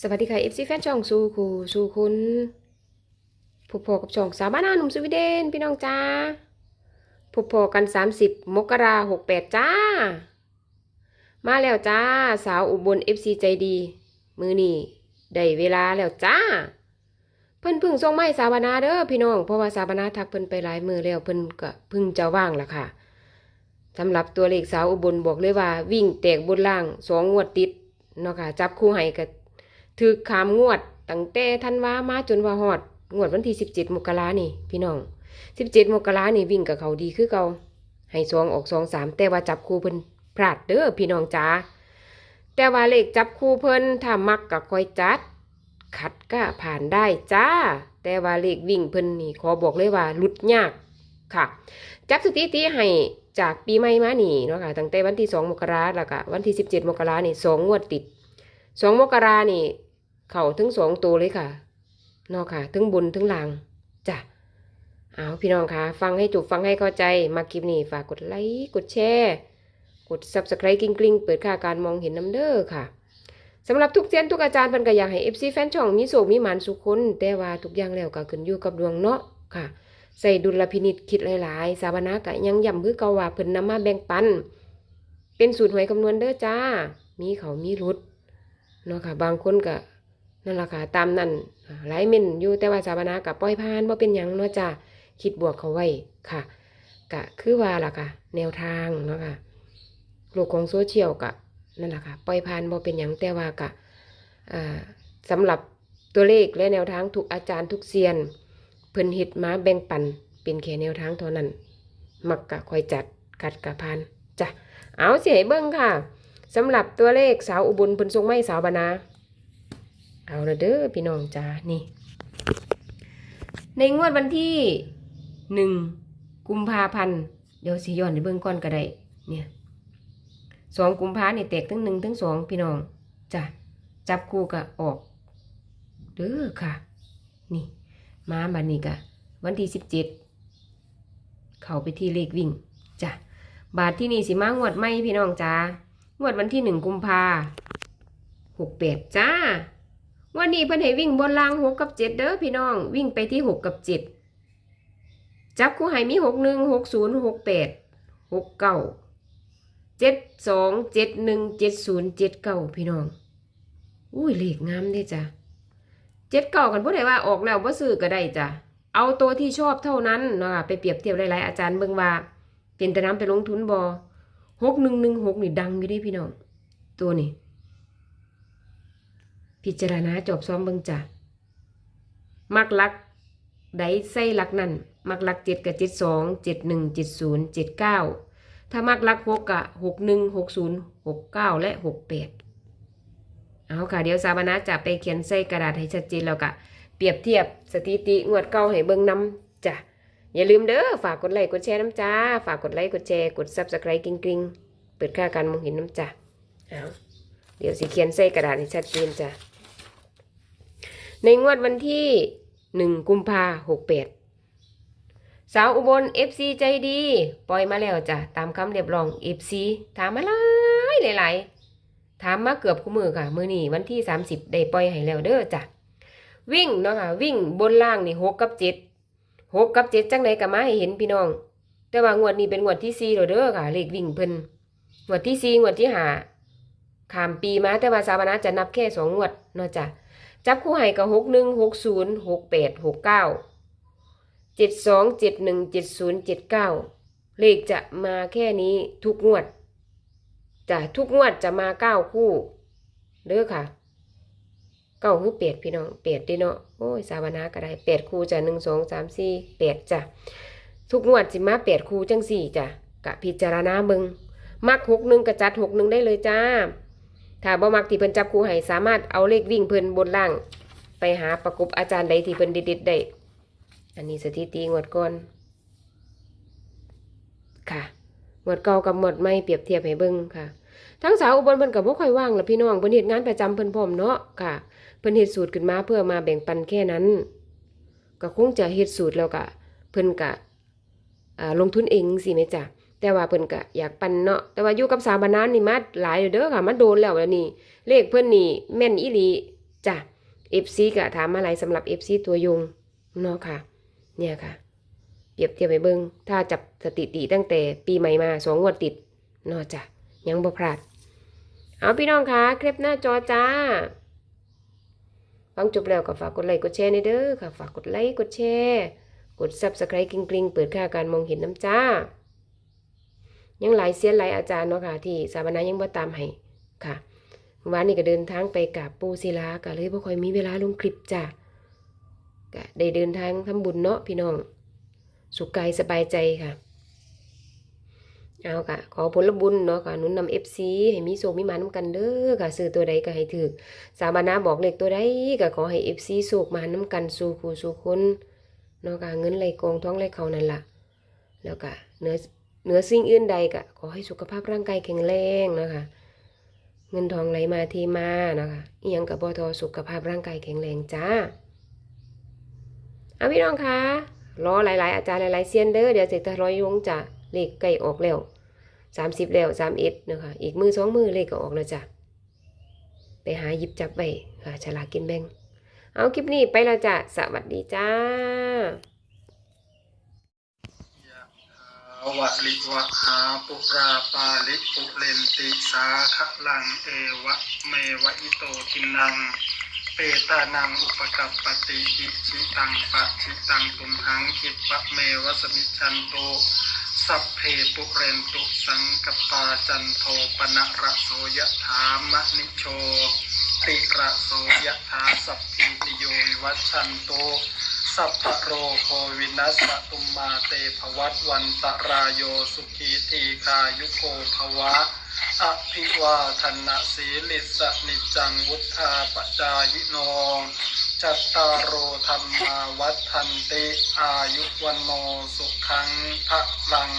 สวัสดีค่ะ FC แฟนช่องสู่คูสู่คุณพบพอกับช่องสาวบ้านนาหนุ่มสวีเดนพี่น้องจ้าพบพอกัน30มกราหกแปดจ้า มาแล้วจ้า สาวอุบล FC ใจดี มือนี่ได้เวลาแล้วจ้า เพิ่นเพึ่งส่งไม้สาวบานาเด้อพี่น้องเพราะว่าสาวบานาทักเพิ่นไปหลายมือแล้วเพิ่นก็พึ่งจะว่างละค่ะสำหรับตัวเลขสาวอุบลบอกเลยว่า วิ่งแตกบนล่างสองงวดติดเนาะค่ะจับคู่ให้กับ ถือขามงวดตั้งแต่ธันว่ามาจนว่าฮอด งวดวันที่สิบเจ็ดมกรานี่ พี่น้องสิบเจ็ดมกรานี่วิ่งกับเขาดีคือเก่าให้สองออกสองสามแต่ว่าจับคู่เพิ่นพลาดเด้อพี่น้องจ๋าแต่ว่าเลขจับคู่เพิ่นถ้ามักก็คอยจัด ขัดก็ผ่านได้จ้า แต่ว่าเลขวิ่งเพิ่นนี่ขอบอกเลยว่าหลุดยากค่ะ จับสถิติให้จากปีใหม่มานี่เนาะค่ะตั้งแต่วันที่สองมกราแล้วก็วันที่สิบเจ็ดมกรานี่สองงวดติดสองมกรานี่ เข่าถึงสองตัวเลยค่ะเนอกค่ะถึงบนถึงล่างจ้ะเอาพี่น้องค่ะ ฟังให้จบฟังให้เข้าใจ มาคลิปนี้ฝากกดไลค์กดแชร์กด subscribe กริ๊งกริ๊งเปิดค่าการมองเห็นน้ำเด้อค่ะสำหรับทุกเซียนทุกอาจารย์เพิ่นก็อยากให้ FC แฟนช่องมีโศกมีหมานสุขคนแต่ว่าทุกอย่างแล้วก็ขึ้นอยู่กับดวงเนาะค่ะใส่ดุลพินิจคิดหลายๆ สาบานะกะยังย้ำคือเกาว่าเพิ่นนำมาแบ่งปัน เป็นสูตรหวยคำนวณเด้อจ้า มีเขามีรุดเนาะค่ะ บางคนก็ นั่นแหละค่ะตามนั่นอ่าหลายเม่นอยู่แต่ว่าสาบานากับปล่อยผ่านว่าเป็นยังเนาะจ้าคิดบวกเขาไว้ค่ะกะคือว่าล่ะค่ะ แนวทางเนาะค่ะโลกของโซเชียลกะนั่นแหละค่ะปล่อยผ่านว่าเป็นยังแต่ว่ากะอ่าสำหรับตัวเลขและแนวทางทุกอาจารย์ทุกเซียน เพิ่นเฮ็ดมาแบ่งปันเป็นแค่แนวทางเท่านั้น มักกะคอยจัดกัดกะพานจ้ะเอาเสิให้เบิ่งค่ะสำหรับตัวเลขสาวอุบลเพิ่นทรงไม่สาวบานา เอาละเด้อพี่น้องจ้านี่ ในงวดวันที่หนึ่งกุมภาพันธ์เดี๋ยวสิย้อนในเบื้องก่อนก็ได้เนี่ยสองกุมภาเนี่ยแตกทั้งหนึ่งทั้งสองพี่น้องจ้ะจับคู่ก็ออกเด้อค่ะ นี่มาบันนี้กะวันที่สิบเจ็ดเข้าไปที่เลขวิ่งจ้ะบาทที่นี่สิมางวดไม่พี่น้องจ้างวดวันที่หนึ่งกุมภาหกแปดจ้า วันนี้เพิ่นให้วิ่งบนรางหกกับเจ็ดเด้อพี่น้อง วิ่งไปที่หกกับเจ็ดจับคู่ให้มีหกหนึ่งหกศูนย์หกแปดหกเก้าเจ็ดสองเจ็ดหนึ่งเจ็ดศูนย์เจ็ดเก้าพี่น้อง อุ้ยเลขงามเด้จ้ะเจ็ดเก้ากันผู้ใดว่าออกแล้วว่าซื้อก็ได้จ้ะเอาตัวที่ชอบเท่านั้นเนาะไปเปรียบเทียบหลายๆอาจารย์เบิ่งว่า เป็นแต่น้ำไปลงทุนบอหกหนึ่งหนึ่งหกนี่ดังอยู่เด้พี่น้อง ตัวนี้ พิจารณาจบซ้อมเบิ่งจ้ะมักลักไดใส่ลักนั่นมักลักเจ็ดกับเจ็ดสองเจ็ดหนึ่งเจ็ดศูนย์เจ็ดเก้าถ้ามักลักหกกะหกหนึ่งหกศูนย์หกเก้าและหกแปดเอาค่ะเดี๋ยวสาบานะจะไปเขียนใส่กระดาษให้ชัดเจนแล้วกะเปรียบเทียบสถิติงวดเก่าให้เบิ่งนำจ้ะอย่าลืมเด้อฝากกดไลค์กดแชร์น้ำจ้า ฝากกดไลค์กดแชร์กด subscribe กริ๊งกริ๊งเปิดค่าการมองเห็นน้ำจ้ะเอาเดี๋ยวสิเขียนใส่กระดาษให้ชัดเจนจ้ะ ในงวดวันที่หนึ่งกุมภาหกแปดสาวอุบล FC ใจดี ปล่อยมาแล้วจ้ะ ตามคำเรียบร้อง FC ถามมาหลายหลายๆถามมาเกือบคู่มือค่ะ มือนี้วันที่30ได้ปล่อยให้แล้วเด้อจ้ะ วิ่งเนาะค่ะ วิ่งบนล่างนี่หกกับเจ็ดหกกับเจ็ดจังไหนก็มาให้เห็นพี่น้อง แต่ว่างวดนี้เป็นงวดที่สี่เด้อค่ะเลขวิ่งเพิ่นงวดที่สี่งวดที่ห้าขามปีมาแต่ว่าสาวนาจะนับแค่สองงวดเนาะจ้ะ จับคู่ให้กับหกหนึ่งหกศูนย์หกแปดหกเก้าเจ็ดสองเจ็ดหนึ่งเจ็ดศูนย์เจ็ดเก้าเลขจะมาแค่นี้ทุกงวดจะทุกงวดจะมาเก้าคู่เด้อค่ะเก้าคือแปดพี่น้องแปดดิเนาะโอ้ยสาวนาก็ได้แปดคู่จ้ะหนึ่งสองสามสี่แปดจ้ะทุกงวดสิมาแปดคู่จังสี่จ้ะกะพิจารณาเบิงมักหกหนึ่งกระจัดหกหนึ่งได้เลยจ้า ถ้าบ่มักที่เพิ่นจับคู่ให้สามารถเอาเลขวิ่งเพิ่นบนล่าง ไปหาประกบอาจารย์ใดที่เพิ่นเด็ดๆได้ อันนี้สถิติงวดก่อน ค่ะงวดเก่ากับงวดใหม่เปรียบเทียบให้เบิ่งค่ะ ทั้งสาวอุบลเพิ่นก็บ่ค่อยว่างล่ะพี่น้องเพิ่นเฮ็ดงานประจำเพิ่นพร้อมเนาะค่ะ เพิ่นเฮ็ดสูตรขึ้นมาเพื่อมาแบ่งปันแค่นั้น ก็คงจะเฮ็ดสูตรแล้วก็เพิ่นก็ลงทุนเองสิแม่จ้ะ แต่ว่าเพิ่นก็อยากปันเนาะแต่ว่าอยู่กับสาวบานานนี่มาหลายอยู่เด้อค่ะมาโดนแล้วแล้วนี่ เลขเพิ่นนี่แม่นอีหลีจ้ะ FC ก็ถามมาหลายสำหรับ FC ตัวยงเนาะค่ะ เนี่ยค่ะเปรียบเทียบไปเบิงถ้าจับสถิติตั้งแต่ปีใหม่มาสองงวดติดเนาะจ้ะยังบ่พลาดเอาพี่น้องคะคลิปหน้าจอจ้าฟังจบแล้วก็ฝากกดไลค์กดแชร์ในเด้อค่ะ ฝากกดไลค์กดแชร์ กด Subscribe กริงๆ เปิดค่าการมองเห็นน้ำจ้า ยังหลายเสียนหลายอาจารย์เนาะค่ะ ที่สถาบนายังบ่ตามให้ค่ะเมื่อวานนี้ก็เดินทางไปกับปูศิลาก็เลยบ่ค่อยมีเวลาลงคลิปจ้าก็ได้เดินทางทำบุญเนาะพี่น้อง สุขกายสบายใจค่ะ เอาค่ะ ขอผลบุญเนาะค่ะนุนนำเอฟซีให้มีโชคมีหมาน้ำกันเด้อค่ะซื้อตัวใดก็ให้ถือสาบานาบอกเลขตัวใดก็ขอให้เอฟซีโชคมาน้ำกันสู่คู่สู่คนเนาะค่ะเงินไหลกองท้องไหลเขานั่นล่ะแล้วก็เนื้อ เหนือสิ่งอื่นใดก็ขอให้สุขภาพร่างกายแข็งแรงนะคะ เงินทองไหลมาเทมานะคะอียังกับปทอสุขภาพร่างกายแข็งแรงจ้าเอาพี่น้องคะรอหลาย ๆ อาจารย์หลาย ๆเซียนเด้อเดี๋ยวเสร็จทรอยยงจะเลขใกล้ออกแล้วสามสิบแล้วสามเอ็ดนะคะอีกมือสองมือเลขก็ออกแล้วจ้ะไปหาหยิบจับไปค่ะฉลากกินแบ่งเอาคลิปนี้ไปแล้วจ้ะสวัสดีจ้า ยะถา วะลิวะหาปุราปาลิปุเรนติสาคะลังเอวะเมวะอิโตทินัง เปตานังอุปกัปปติอิชิตังปะชิตังตุมหังคิปะเมวะสมิจันโตสัพเพปุเรนตุสังกปาจันโทปนะระโสยถามะนิโชติระโสยถาสัพพิติโยวัชันโต สัพพโรโควินัสตุมมาเตภวัตวันตรายโยสุขีทีคายุโกภวะอภิวาทนะสีลิสนิจังวุธาปจายโนจัตตารโอธรรมาวัฏทันติอายุวันโนสุขังพระลัง